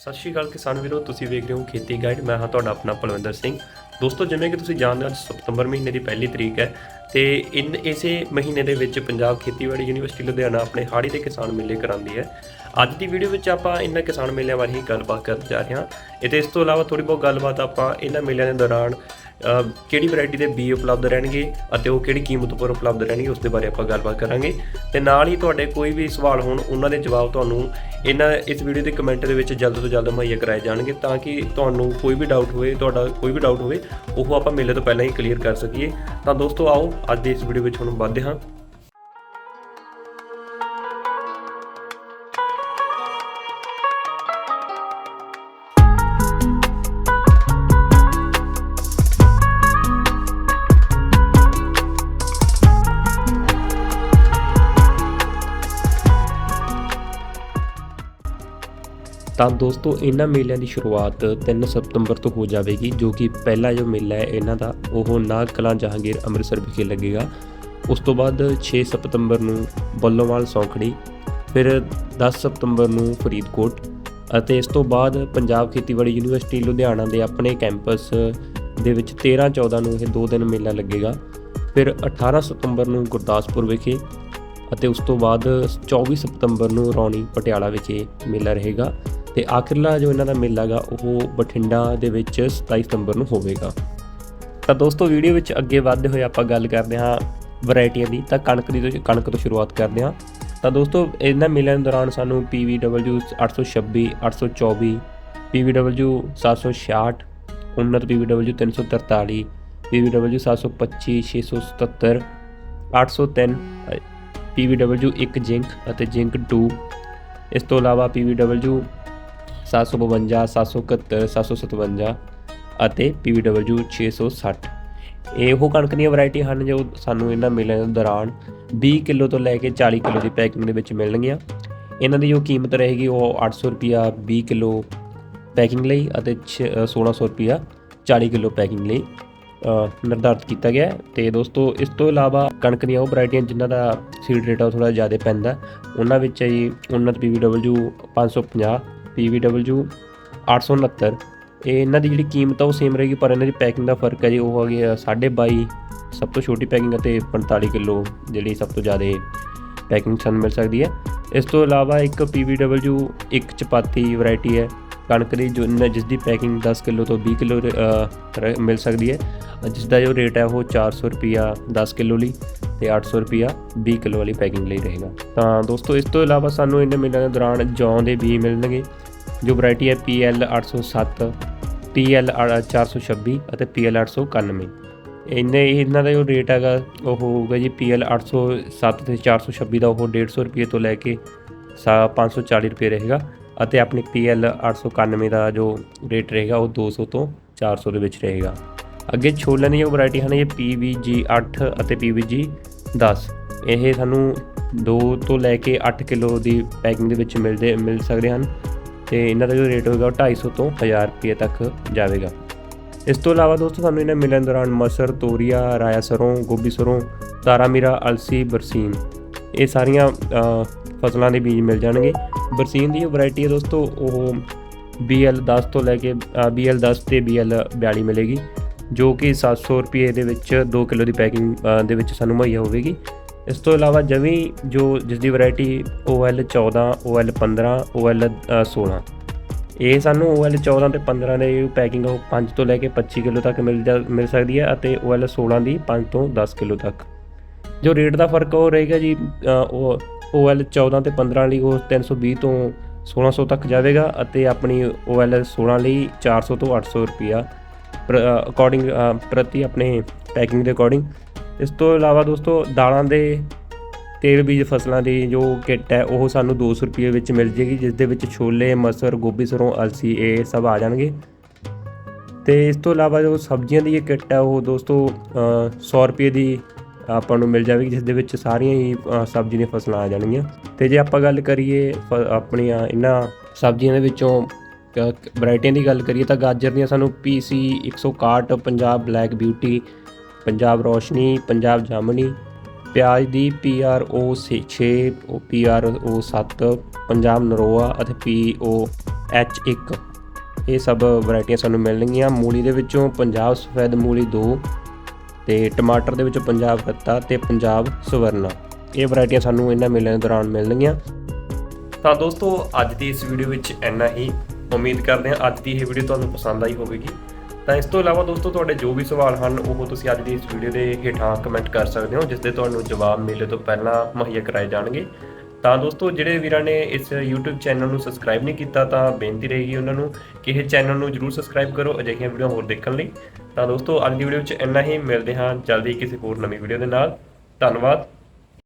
ਸਤਿ ਸ਼੍ਰੀ ਅਕਾਲ ਕਿਸਾਨ ਵੀਰੋ, ਤੁਸੀਂ ਵੇਖ ਰਹੇ ਹੋ ਖੇਤੀ ਗਾਈਡ ਮੈਂ ਹਾਂ ਤੁਹਾਡਾ ਆਪਣਾ ਪਲਵਿੰਦਰ ਸਿੰਘ। ਦੋਸਤੋ, ਜਿਵੇਂ ਕਿ ਤੁਸੀਂ ਜਾਣਦੇ ਹੋ, ਅੱਜ ਸਤੰਬਰ ਮਹੀਨੇ ਦੀ ਪਹਿਲੀ ਤਰੀਕ ਹੈ ਤੇ ਇਨ ਇਸੇ ਮਹੀਨੇ ਦੇ ਵਿੱਚ ਪੰਜਾਬ ਖੇਤੀਬਾੜੀ ਯੂਨੀਵਰਸਿਟੀ ਲੁਧਿਆਣਾ ਆਪਣੇ ਹਾੜੀ ਦੇ ਕਿਸਾਨ ਮੇਲੇ ਕਰਾਉਂਦੀ ਹੈ। ਅੱਜ ਦੀ ਵੀਡੀਓ ਵਿੱਚ ਆਪਾਂ ਇਹਨਾਂ ਕਿਸਾਨ ਮੇਲਿਆਂ ਬਾਰੇ ਹੀ ਗੱਲਬਾਤ ਕਰਨ ਜਾ ਰਹੇ ਹਾਂ। ਅਤੇ ਇਸ ਤੋਂ ਇਲਾਵਾ ਥੋੜੀ ਬਹੁਤ ਗੱਲਬਾਤ ਆਪਾਂ ਇਹਨਾਂ ਮੇਲਿਆਂ ਦੇ ਦੌਰਾਨ ਕਿਹੜੀ ਵੈਰਾਈਟੀ ਦੇ ਬੀ ਉਪਲਬਧ ਰਹਿਣਗੇ ਅਤੇ ਉਹ ਕਿਹੜੀ ਕੀਮਤ ਉੱਪਰ ਉਪਲਬਧ ਰਹਿਣਗੇ, ਉਸ ਦੇ ਬਾਰੇ ਆਪਾਂ ਗੱਲਬਾਤ ਕਰਾਂਗੇ। ਤੇ ਨਾਲ ਹੀ ਤੁਹਾਡੇ ਕੋਈ ਵੀ ਸਵਾਲ ਹੋਣ, ਉਹਨਾਂ ਦੇ ਜਵਾਬ ਤੁਹਾਨੂੰ ਇਹਨਾਂ, ਇਸ ਵੀਡੀਓ ਦੇ ਕਮੈਂਟ ਦੇ ਵਿੱਚ ਜਲਦ ਤੋਂ ਜਲਦ ਮੁਹੱਈਆ ਕਰਾਏ ਜਾਣਗੇ, ਤਾਂ ਕਿ ਤੁਹਾਨੂੰ ਕੋਈ ਵੀ ਡਾਊਟ ਹੋਵੇ, ਤੁਹਾਡਾ ਕੋਈ ਵੀ ਡਾਊਟ ਹੋਵੇ, ਉਹ ਆਪਾਂ ਮੇਲੇ ਤੋਂ ਪਹਿਲਾਂ ਹੀ ਕਲੀਅਰ ਕਰ ਸਕੀਏ। ਤਾਂ ਦੋਸਤੋ ਆਓ, ਅੱਜ ਦੀ ਇਸ ਵੀਡੀਓ ਵਿੱਚ ਹੁਣ ਵੱਧਦੇ ਹਾਂ। ਤਾਂ ਦੋਸਤੋ, ਇਹਨਾਂ ਮੇਲਿਆਂ ਦੀ ਸ਼ੁਰੂਆਤ 3 ਸਤੰਬਰ ਤੋਂ ਹੋ ਜਾਵੇਗੀ, ਜੋ ਕਿ ਪਹਿਲਾ ਜੋ ਮੇਲਾ ਹੈ ਇਹਨਾਂ ਦਾ, ਉਹ ਨਾਗ ਕਲਾਂ ਜਹਾਂਗੀਰ ਅੰਮ੍ਰਿਤਸਰ ਵਿਖੇ ਲੱਗੇਗਾ। ਉਸ ਤੋਂ ਬਾਅਦ 6 ਸਤੰਬਰ ਨੂੰ ਬੱਲੋਵਾਲ ਸੌਂਖੜੀ, ਫਿਰ 10 ਸਤੰਬਰ ਨੂੰ ਫਰੀਦਕੋਟ ਅਤੇ ਇਸ ਤੋਂ ਬਾਅਦ ਪੰਜਾਬ ਖੇਤੀਬਾੜੀ ਯੂਨੀਵਰਸਿਟੀ ਲੁਧਿਆਣਾ ਦੇ ਆਪਣੇ ਕੈਂਪਸ ਦੇ ਵਿੱਚ 13 14 ਨੂੰ ਇਹ ਦੋ ਦਿਨ ਮੇਲਾ ਲੱਗੇਗਾ। ਫਿਰ 18 ਸਤੰਬਰ ਨੂੰ ਗੁਰਦਾਸਪੁਰ ਵਿਖੇ ਅਤੇ ਉਸ ਤੋਂ ਬਾਅਦ 24 ਸਤੰਬਰ ਨੂੰ ਰੌਣੀ ਪਟਿਆਲਾ ਵਿਖੇ ਮੇਲਾ ਰਹੇਗਾ। ਤੇ ਆਖਿਰਲਾ ਜੋ ਇਹਨਾਂ ਦਾ ਮੇਲਾ ਗਾ ਉਹ ਬਠਿੰਡਾ ਦੇ ਵਿੱਚ 27 ਸਤੰਬਰ ਨੂੰ ਹੋਵੇਗਾ। ਤਾਂ ਦੋਸਤੋ, ਵੀਡੀਓ ਵਿੱਚ ਅੱਗੇ ਵਧਦੇ ਹੋਏ ਆਪਾਂ ਗੱਲ ਕਰਦੇ ਹਾਂ ਵੈਰਾਈਟੀਆਂ ਦੀ, ਤਾਂ ਕਣਕ ਦੀ ਤੋਂ ਕਣਕ ਤੋਂ ਸ਼ੁਰੂਆਤ ਕਰਦੇ ਹਾਂ। ਤਾਂ ਦੋਸਤੋ, ਇਹਨਾਂ ਮੇਲਿਆਂ ਦੌਰਾਨ ਸਾਨੂੰ PVW 826 824 PVW 766 ਉન્નਤ PVW 343 PVW 725 677 803 PVW 1 ਜਿੰਕ ਅਤੇ ਜਿੰਕ 2 ਇਸ ਤੋਂ ਇਲਾਵਾ PVW 752 771 757 ਅਤੇ PVW 660 ਇਹ ਉਹ ਕਣਕ ਦੀਆਂ ਵੈਰਾਈਟੀ ਹਨ ਜੋ ਸਾਨੂੰ ਇਹਨਾਂ ਮੇਲਿਆਂ ਦੇ ਦੌਰਾਨ 20 ਕਿਲੋ ਤੋਂ ਲੈ ਕੇ 40 ਕਿਲੋ ਦੀ ਪੈਕਿੰਗ ਦੇ ਵਿੱਚ ਮਿਲਣਗੀਆਂ। ਇਹਨਾਂ ਦੀ ਜੋ ਕੀਮਤ ਰਹੇਗੀ ਉਹ 800 ਰੁਪਿਆ 20 ਕਿਲੋ ਪੈਕਿੰਗ ਲਈ ਅਤੇ ਛ- ਅ, 1600 ਰੁਪਿਆ 40 ਕਿਲੋ ਪੈਕਿੰਗ ਲਈ ਅ, ਨਿਰਧਾਰਤ ਕੀਤਾ ਗਿਆ ਹੈ। ਤੇ ਦੋਸਤੋ ਇਸ ਤੋਂ ਇਲਾਵਾ ਕਣਕ ਦੀਆਂ ਉਹ ਵੈਰਾਈਟੀਆਂ ਜਿਨ੍ਹਾਂ ਦਾ ਸੀਡ ਰੇਟ ਆ ਥੋੜਾ ਜ਼ਿਆਦਾ ਪੈਂਦਾ। ਉਹਨਾਂ ਵਿੱਚ ਹੈ ਜੀ ਉન્નਤ PVW 550 PVW 869 ਇਹ ਇਹਨਾਂ ਦੀ ਜਿਹੜੀ ਕੀਮਤ ਆ ਉਹ ਸੇਮ ਰਹੇਗੀ, ਪਰ ਇਹਨਾਂ ਦੀ ਪੈਕਿੰਗ ਦਾ ਫ਼ਰਕ ਹੈ ਜੀ, ਉਹ ਹੈਗੀ ਆ 22.5 ਸਭ ਤੋਂ ਛੋਟੀ ਪੈਕਿੰਗ ਅਤੇ 45 ਕਿਲੋ, ਜਿਹੜੀ ਸਭ ਤੋਂ ਜ਼ਿਆਦਾ ਪੈਕਿੰਗ ਸਾਨੂੰ ਮਿਲ ਸਕਦੀ ਹੈ। ਇਸ ਤੋਂ ਇਲਾਵਾ ਇੱਕ PVW ਇੱਕ ਚਪਾਤੀ ਵੈਰਾਈਟੀ ਹੈ, ਕਣਕ ਦੀ ਜੋ ਜਿਸ ਦੀ ਪੈਕਿੰਗ 10 ਕਿਲੋ ਤੋਂ 20 ਕਿਲੋ ਮਿਲ ਸਕਦੀ ਹੈ। ਜਿਸ ਦਾ ਜੋ ਰੇਟ ਹੈ ਉਹ 400 ਰੁਪਿਆ 10 ਕਿਲੋ ਲਈ। ਤੇ 800 ਰੁਪਿਆ 20 ਕਿਲੋ ਵਾਲੀ ਪੈਕਿੰਗ ਲਈ ਰਹੇਗਾ। ਤਾਂ ਦੋਸਤੋ, ਇਸ ਤੋਂ ਇਲਾਵਾ ਸਾਨੂੰ ਇਹਨਾਂ ਮੇਲਿਆਂ ਦੇ ਦੌਰਾਨ ਜੌਂ ਦੇ ਬੀ ਮਿਲਣਗੇ, ਜੋ ਵੈਰਾਈਟੀ ਹੈ PL 807 PL 426 ਅਤੇ PL 891 ਇਹਨੇ ਇਹਨਾਂ ਦਾ ਜੋ ਰੇਟ ਹੈਗਾ, ਉਹ ਹੋਊਗਾ ਜੀ PL 807 ਤੇ 426 ਦਾ ਉਹ 150 ਰੁਪਏ ਤੋਂ ਲੈ ਕੇ ਸਾ 540 ਰੁਪਏ ਰਹੇਗਾ ਅਤੇ ਆਪਣੀ PL 891 ਦਾ ਜੋ ਰੇਟ ਰਹੇਗਾ, ਉਹ 200 ਤੋਂ 400 ਦੇ ਵਿੱਚ ਰਹੇਗਾ। ਅੱਗੇ ਛੋਲਿਆਂ ਦੀਆਂ ਵੈਰਾਈਟੀ ਹਨ ਇਹ PVG 8 ਅਤੇ PVG 10 ਇਹ ਸਾਨੂੰ 2 ਤੋਂ ਲੈ ਕੇ 8 ਕਿਲੋ ਦੀ ਪੈਕਿੰਗ ਦੇ ਵਿੱਚ ਮਿਲਦੇ ਮਿਲ ਸਕਦੇ ਹਨ ਤੇ ਇਹਨਾਂ ਦਾ ਜੋ ਰੇਟ ਹੋਏਗਾ ਉਹ 250 ਤੋਂ 1000 ਰੁਪਏ ਤੱਕ ਜਾਵੇਗਾ। ਇਸ ਤੋਂ ਇਲਾਵਾ ਦੋਸਤੋ ਸਾਨੂੰ ਇਹਨਾਂ ਮਿਲਣ ਦੌਰਾਨ ਮਸਰ ਤੋਰੀਆ ਰਾਇਆ ਸਰੋਂ ਗੋਭੀ ਸਰੋਂ ਤਾਰਾ ਮੀਰਾ ਅਲਸੀ ਬਰਸੀਨ ਇਹ ਸਾਰੀਆਂ ਫਸਲਾਂ ਦੇ ਬੀਜ ਮਿਲ ਜਾਣਗੇ। ਬਰਸੀਨ ਦੀ ਵੈਰਾਈਟੀ ਹੈ ਦੋਸਤੋ ਉਹ BL 10 ਤੋਂ ਲੈ ਕੇ ਅ, BL 10 ਤੇ BL 42 ਮਿਲੇਗੀ। ਜੋ ਕਿ 700 ਰੁਪਏ ਦੇ ਵਿੱਚ 2 ਕਿਲੋ ਦੀ ਪੈਕਿੰਗ ਦੇ ਵਿੱਚ ਸਾਨੂੰ ਮੁਹੱਈਆ ਹੋਵੇਗੀ। ਇਸ ਤੋਂ ਇਲਾਵਾ ਜਵੀ ਜੋ ਜਿਸ ਦੀ ਵੈਰਾਈਟੀ OL 14 OL 15 OL 16 ਇਹ ਸਾਨੂੰ OL 14 ਤੇ 15 ਦੇ ਪੈਕਿੰਗ ਉਹ 5 ਤੋਂ ਲੈ ਕੇ 25 ਕਿਲੋ ਤੱਕ ਮਿਲ ਜਾ- ਮਿਲ ਸਕਦੀ ਹੈ ਅਤੇ OL 16 ਦੀ 5 ਤੋਂ 10 ਕਿਲੋ ਤੱਕ। ਜੋ ਰੇਟ ਦਾ ਫ਼ਰਕ ਉਹ ਰਹੇਗਾ ਜੀ ਅ, ਉਹ OL 14 ਤੇ 15 ਲਈ ਉਹ 320 ਤੋਂ 1600 ਤੱਕ ਜਾਵੇਗਾ ਅਤੇ ਆਪਣੀ OL 16 ਲਈ 400 ਤੋਂ 800 ਰੁਪਿਆ ਅਕੋਰਡਿੰਗ ਪ੍ਰਤੀ ਆਪਣੇ ਪੈਕਿੰਗ ਦੇ ਅਕੋਰਡਿੰਗ ਇਸ ਤੋਂ ਇਲਾਵਾ ਦੋਸਤੋ ਦਾਲਾਂ ਦੇ ਤੇਲ ਬੀਜ ਫਸਲਾਂ ਦੀ ਜੋ ਕਿੱਟ ਹੈ ਉਹ ਸਾਨੂੰ 200 ਰੁਪਏ ਵਿੱਚ ਮਿਲ ਜੇਗੀ ਜਿਸ ਦੇ ਵਿੱਚ ਛੋਲੇ ਮਸਰ ਗੋਭੀ ਸਰੋਂ ਅਲਸੀ ਇਹ ਸਭ ਆ ਜਾਣਗੇ। ਤੇ ਇਸ ਤੋਂ ਇਲਾਵਾ ਜੋ ਸਬਜ਼ੀਆਂ ਦੀ ਇਹ ਕਿੱਟ ਹੈ ਉਹ ਦੋਸਤੋ ਅ, 100 ਰੁਪਏ ਦੀ ਆਪਾਂ ਨੂੰ ਮਿਲ ਜਾਵੇਗੀ ਜਿਸ ਦੇ ਵਿੱਚ ਸਾਰੀਆਂ ਹੀ ਸਬਜ਼ੀ ਦੀਆਂ ਫਸਲਾਂ ਆ ਜਾਣਗੀਆਂ। ਤੇ ਜੇ ਆਪਾਂ ਗੱਲ ਕਰੀਏ ਫ- ਆਪਣੀਆਂ ਇਹਨਾਂ ਸਬਜ਼ੀਆਂ ਦੇ ਵਿੱਚੋਂ ਵੈਰਾਈਟੀਆਂ ਦੀ ਗੱਲ ਕਰੀਏ ਤਾਂ ਗਾਜਰ ਦੀਆਂ ਸਾਨੂੰ PC 161 Punjab black beauty, Punjab Roshni, Punjab Jamni, ਪਿਆਜ਼ ਦੀ PRO 6 PRO 7 ਪੰਜਾਬ ਨਰੋਆ ਅਤੇ PO H1 ਇਹ ਸਭ ਵੈਰਾਈਟੀਆਂ ਸਾਨੂੰ ਮਿਲਣਗੀਆਂ। ਮੂਲੀ ਦੇ ਵਿੱਚੋਂ ਪੰਜਾਬ ਸਫੈਦ ਮੂਲੀ 2 ਤੇ ਟਮਾਟਰ ਦੇ ਵਿੱਚੋਂ ਪੰਜਾਬ ਰੱਤਾ ਤੇ ਪੰਜਾਬ ਸਵਰਨਾ। ਇਹ ਵੈਰਾਈਟੀਆਂ ਸਾਨੂੰ ਇਹਨਾਂ ਮੇਲਿਆਂ ਦੌਰਾਨ ਮਿਲਣਗੀਆਂ। ਤਾਂ ਦੋਸਤੋ, ਅੱਜ ਦੀ ਇਸ ਵੀਡੀਓ ਵਿੱਚ ਇੰਨਾ ਹੀ। ਉਮੀਦ ਕਰਦੇ ਹਾਂ ਅੱਜ ਦੀ ਇਹ ਵੀਡੀਓ ਤੁਹਾਨੂੰ ਪਸੰਦ ਆਈ ਹੋਵੇਗੀ। ਤਾਂ ਇਸ ਤੋਂ ਇਲਾਵਾ ਦੋਸਤੋ, ਤੁਹਾਡੇ ਜੋ ਵੀ ਸਵਾਲ ਹਨ, ਉਹ ਤੁਸੀਂ ਅੱਜ ਦੀ ਇਸ ਵੀਡੀਓ ਦੇ ਹੇਠਾਂ ਕਮੈਂਟ ਕਰ ਸਕਦੇ ਹੋ ਜਿਸ ਦੇ ਤੁਹਾਨੂੰ ਜਵਾਬ ਮੇਲੇ ਤੋਂ ਪਹਿਲਾਂ ਮੁਹੱਈਆ ਕਰਾਏ ਜਾਣਗੇ। ਤਾਂ ਦੋਸਤੋ, ਜਿਹੜੇ ਵੀਰਾਂ ਨੇ ਇਸ YouTube ਚੈਨਲ ਨੂੰ ਸਬਸਕ੍ਰਾਈਬ ਨਹੀਂ ਕੀਤਾ, ਤਾਂ ਬੇਨਤੀ ਰਹੇਗੀ ਉਹਨਾਂ ਨੂੰ ਕਿ ਇਹ ਚੈਨਲ ਨੂੰ ਜਰੂਰ ਸਬਸਕ੍ਰਾਈਬ ਕਰੋ ਅਜਿਹੀਆਂ ਵੀਡੀਓ ਹੋਰ ਦੇਖਣ ਲਈ। ਤਾਂ ਦੋਸਤੋ, ਅੱਜ ਦੀ ਵੀਡੀਓ ਵਿੱਚ ਇੰਨਾ ਹੀ। ਮਿਲਦੇ ਹਾਂ ਜਲਦੀ ਕਿਸੇ ਹੋਰ ਨਵੀਂ ਵੀਡੀਓ ਦੇ ਨਾਲ। ਧੰਨਵਾਦ।